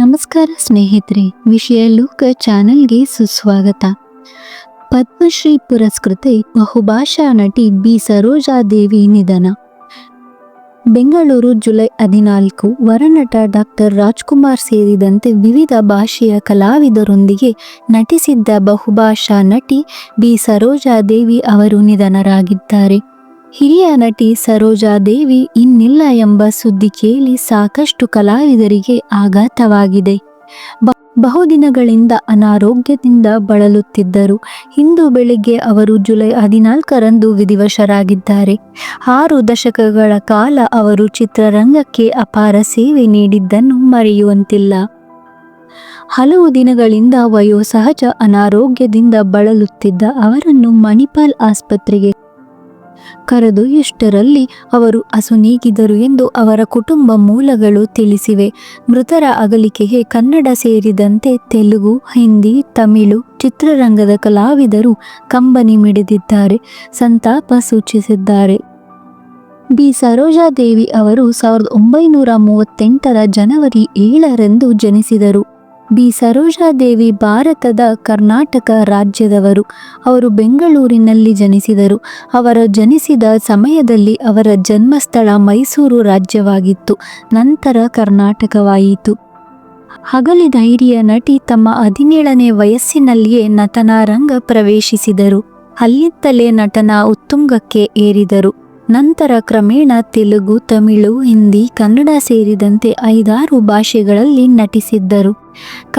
ನಮಸ್ಕಾರ ಸ್ನೇಹಿತರೆ, ವಿಷಯ ಲೋಕ ಚಾನೆಲ್ಗೆ ಸುಸ್ವಾಗತ. ಪದ್ಮಶ್ರೀ ಪುರಸ್ಕೃತೆ ಬಹುಭಾಷಾ ನಟಿ ಬಿ. ಸರೋಜಾದೇವಿ ನಿಧನ. ಬೆಂಗಳೂರು ಜುಲೈ ಹದಿನಾಲ್ಕು, ವರನಟ ಡಾಕ್ಟರ್ ರಾಜ್ಕುಮಾರ್ ಸೇರಿದಂತೆ ವಿವಿಧ ಭಾಷೆಯ ಕಲಾವಿದರೊಂದಿಗೆ ನಟಿಸಿದ್ದ ಬಹುಭಾಷಾ ನಟಿ ಬಿ. ಸರೋಜಾದೇವಿ ಅವರು ನಿಧನರಾಗಿದ್ದಾರೆ. ಹಿರಿಯ ನಟಿ ಸರೋಜಾದೇವಿ ಇನ್ನಿಲ್ಲ ಎಂಬ ಸುದ್ದಿ ಕೇಳಿ ಸಾಕಷ್ಟು ಕಲಾವಿದರಿಗೆ ಆಘಾತವಾಗಿದೆ. ಬಹುದಿನಗಳಿಂದ ಅನಾರೋಗ್ಯದಿಂದ ಬಳಲುತ್ತಿದ್ದರು. ಇಂದು ಬೆಳಿಗ್ಗೆ ಅವರು ಜುಲೈ ಹದಿನಾಲ್ಕರಂದು ವಿಧಿವಶರಾಗಿದ್ದಾರೆ. ಆರು ದಶಕಗಳ ಕಾಲ ಅವರು ಚಿತ್ರರಂಗಕ್ಕೆ ಅಪಾರ ಸೇವೆ ನೀಡಿದ್ದನ್ನು ಮರೆಯುವಂತಿಲ್ಲ. ಹಲವು ದಿನಗಳಿಂದ ವಯೋಸಹಜ ಅನಾರೋಗ್ಯದಿಂದ ಬಳಲುತ್ತಿದ್ದ ಅವರನ್ನು ಮಣಿಪಾಲ್ ಆಸ್ಪತ್ರೆಗೆ ಕರೆದೊಯ್ಯುಷ್ಟರಲ್ಲಿ ಅವರು ಅಸುನೀಗಿದರು ಎಂದು ಅವರ ಕುಟುಂಬ ಮೂಲಗಳು ತಿಳಿಸಿವೆ. ಮೃತರ ಅಗಲಿಕೆಗೆ ಕನ್ನಡ ಸೇರಿದಂತೆ ತೆಲುಗು, ಹಿಂದಿ, ತಮಿಳು ಚಿತ್ರರಂಗದ ಕಲಾವಿದರು ಕಂಬನಿ ಮಿಡಿದಿದ್ದಾರೆ, ಸಂತಾಪ ಸೂಚಿಸಿದ್ದಾರೆ. ಬಿ. ಸರೋಜಾದೇವಿ ಅವರು ಸಾವಿರದ ಒಂಬೈನೂರ ಮೂವತ್ತೆಂಟರ ಜನವರಿ ಏಳರಂದು ಜನಿಸಿದರು. ಬಿ. ಸರೋಜಾದೇವಿ ಭಾರತದ ಕರ್ನಾಟಕ ರಾಜ್ಯದವರು. ಅವರು ಬೆಂಗಳೂರಿನಲ್ಲಿ ಜನಿಸಿದರು. ಅವರ ಜನಿಸಿದ ಸಮಯದಲ್ಲಿ ಅವರ ಜನ್ಮಸ್ಥಳ ಮೈಸೂರು ರಾಜ್ಯವಾಗಿತ್ತು. ನಂತರ ಕರ್ನಾಟಕವಾಯಿತು. ಹಗಲಿ ಹಿರಿಯ ನಟಿ ತಮ್ಮ ಹದಿನೇಳನೇ ವಯಸ್ಸಿನಲ್ಲಿಯೇ ನಟನಾ ರಂಗ ಪ್ರವೇಶಿಸಿದರು. ಅಲ್ಲಿತ್ತಲೇ ನಟನ ಉತ್ತುಂಗಕ್ಕೆ ಏರಿದರು. ನಂತರ ಕ್ರಮೇಣ ತೆಲುಗು, ತಮಿಳು, ಹಿಂದಿ, ಕನ್ನಡ ಸೇರಿದಂತೆ ಐದಾರು ಭಾಷೆಗಳಲ್ಲಿ ನಟಿಸಿದ್ದರು.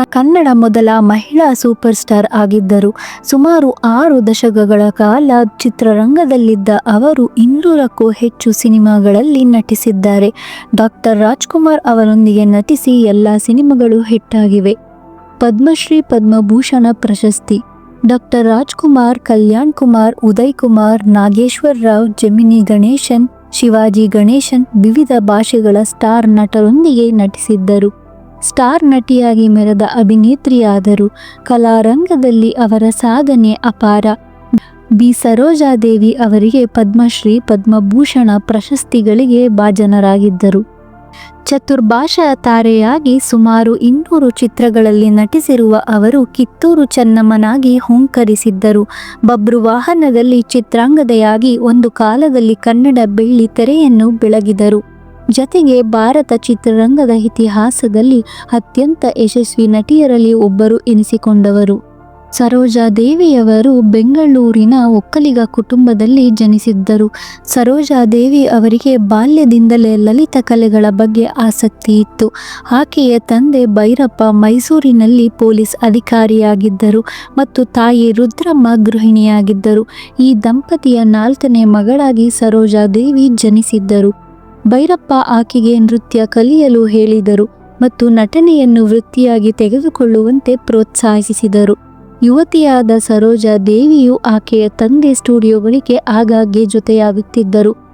ಕನ್ನಡ ಮೊದಲ ಮಹಿಳಾ ಸೂಪರ್ ಸ್ಟಾರ್ ಆಗಿದ್ದರು. ಸುಮಾರು ಆರು ದಶಕಗಳ ಕಾಲ ಚಿತ್ರರಂಗದಲ್ಲಿದ್ದ ಅವರು ಇನ್ನೂರಕ್ಕೂ ಹೆಚ್ಚು ಸಿನಿಮಾಗಳಲ್ಲಿ ನಟಿಸಿದ್ದಾರೆ. ಡಾಕ್ಟರ್ ರಾಜ್ಕುಮಾರ್ ಅವರೊಂದಿಗೆ ನಟಿಸಿ ಎಲ್ಲ ಸಿನಿಮಾಗಳು ಹಿಟ್ಟಾಗಿವೆ ಪದ್ಮಶ್ರೀ ಪದ್ಮಭೂಷಣ ಪ್ರಶಸ್ತಿ. ಡಾಕ್ಟರ್ ರಾಜ್ಕುಮಾರ್, ಕಲ್ಯಾಣ್ ಕುಮಾರ್, ಉದಯ್ ಕುಮಾರ್, ನಾಗೇಶ್ವರ್ ರಾವ್, ಜಮಿನಿ ಗಣೇಶನ್, ಶಿವಾಜಿ ಗಣೇಶನ್ ವಿವಿಧ ಭಾಷೆಗಳ ಸ್ಟಾರ್ ನಟರೊಂದಿಗೆ ನಟಿಸಿದ್ದರು. ಸ್ಟಾರ್ ನಟಿಯಾಗಿ ಮೆರೆದ ಅಭಿನೇತ್ರಿಯಾದರು ಕಲಾರಂಗದಲ್ಲಿ ಅವರ ಸಾಧನೆ ಅಪಾರ. ಬಿ. ಸರೋಜಾದೇವಿ ಅವರಿಗೆ ಪದ್ಮಶ್ರೀ, ಪದ್ಮಭೂಷಣ ಪ್ರಶಸ್ತಿಗಳಿಗೆ ಭಾಜನರಾಗಿದ್ದರು. ಚತುರ್ಭಾಷಾ ತಾರೆಯಾಗಿ ಸುಮಾರು ಇನ್ನೂರು ಚಿತ್ರಗಳಲ್ಲಿ ನಟಿಸಿರುವ ಅವರು ಕಿತ್ತೂರು ಚೆನ್ನಮ್ಮನಾಗಿ ಹುಂಕರಿಸಿದ್ದರು. ಬಬ್ರು ವಾಹನದಲ್ಲಿ ಚಿತ್ರಾಂಗದೆಯಾಗಿ ಒಂದು ಕಾಲದಲ್ಲಿ ಕನ್ನಡ ಬೆಳ್ಳಿ ತೆರೆಯನ್ನು ಬೆಳಗಿದರು. ಜತೆಗೆ ಭಾರತ ಚಿತ್ರರಂಗದ ಇತಿಹಾಸದಲ್ಲಿ ಅತ್ಯಂತ ಯಶಸ್ವಿ ನಟಿಯರಲ್ಲಿ ಒಬ್ಬರು ಎನಿಸಿಕೊಂಡವರು. ಸರೋಜಾ ದೇವಿಯವರು ಬೆಂಗಳೂರಿನ ಒಕ್ಕಲಿಗ ಕುಟುಂಬದಲ್ಲಿ ಜನಿಸಿದ್ದರು. ಸರೋಜಾ ದೇವಿ ಅವರಿಗೆ ಬಾಲ್ಯದಿಂದಲೇ ಲಲಿತ ಕಲೆಗಳ ಬಗ್ಗೆ ಆಸಕ್ತಿ ಇತ್ತು. ಆಕೆಯ ತಂದೆ ಭೈರಪ್ಪ ಮೈಸೂರಿನಲ್ಲಿ ಪೊಲೀಸ್ ಅಧಿಕಾರಿಯಾಗಿದ್ದರು ಮತ್ತು ತಾಯಿ ರುದ್ರಮ್ಮ ಗೃಹಿಣಿಯಾಗಿದ್ದರು. ಈ ದಂಪತಿಯ ನಾಲ್ಕನೇ ಮಗಳಾಗಿ ಸರೋಜಾ ದೇವಿ ಜನಿಸಿದ್ದರು. ಭೈರಪ್ಪ ಆಕೆಗೆ ನೃತ್ಯ ಕಲಿಯಲು ಹೇಳಿದರು ಮತ್ತು ನಟನೆಯನ್ನು ವೃತ್ತಿಯಾಗಿ ತೆಗೆದುಕೊಳ್ಳುವಂತೆ ಪ್ರೋತ್ಸಾಹಿಸಿದರು. ಯುವತಿಯಾದ ಸರೋಜಾ ದೇವಿಯು ಆಕೆಯ ತಂದೆ ಸ್ಟುಡಿಯೋಗಳಿಗೆ ಆಗಾಗ್ಗೆ ಜೊತೆಯಾಗುತ್ತಿದ್ದರು.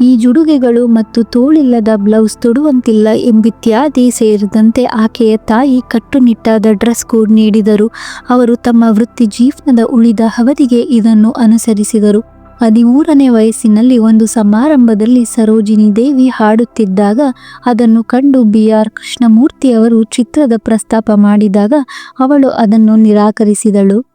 ಈ- ಜುಡುಗೆಗಳು ಮತ್ತು ತೋಳಿಲ್ಲದ ಬ್ಲೌಸ್ ತೊಡುವಂತಿಲ್ಲ ಎಂಬಿತ್ಯಾದಿ ಸೇರಿದಂತೆ ಆಕೆಯ ತಾಯಿ ಕಟ್ಟುನಿಟ್ಟಾದ ಡ್ರೆಸ್ ಕೋಡ್ ನೀಡಿದರು. ಅವರು ತಮ್ಮ ವೃತ್ತಿ ಜೀವನದ ಉಳಿದ ಅವಧಿಗೆ ಇದನ್ನು ಅನುಸರಿಸಿದರು. ಹದಿಮೂರನೇ ವಯಸ್ಸಿನಲ್ಲಿ ಒಂದು ಸಮಾರಂಭದಲ್ಲಿ ಸರೋಜಿನಿ ದೇವಿ ಹಾಡುತ್ತಿದ್ದಾಗ ಅದನ್ನು ಕಂಡು ಬಿ ಆರ್ ಕೃಷ್ಣಮೂರ್ತಿ ಅವರು ಚಿತ್ರದ ಪ್ರಸ್ತಾಪ ಮಾಡಿದಾಗ ಅವಳು ಅದನ್ನು ನಿರಾಕರಿಸಿದಳು.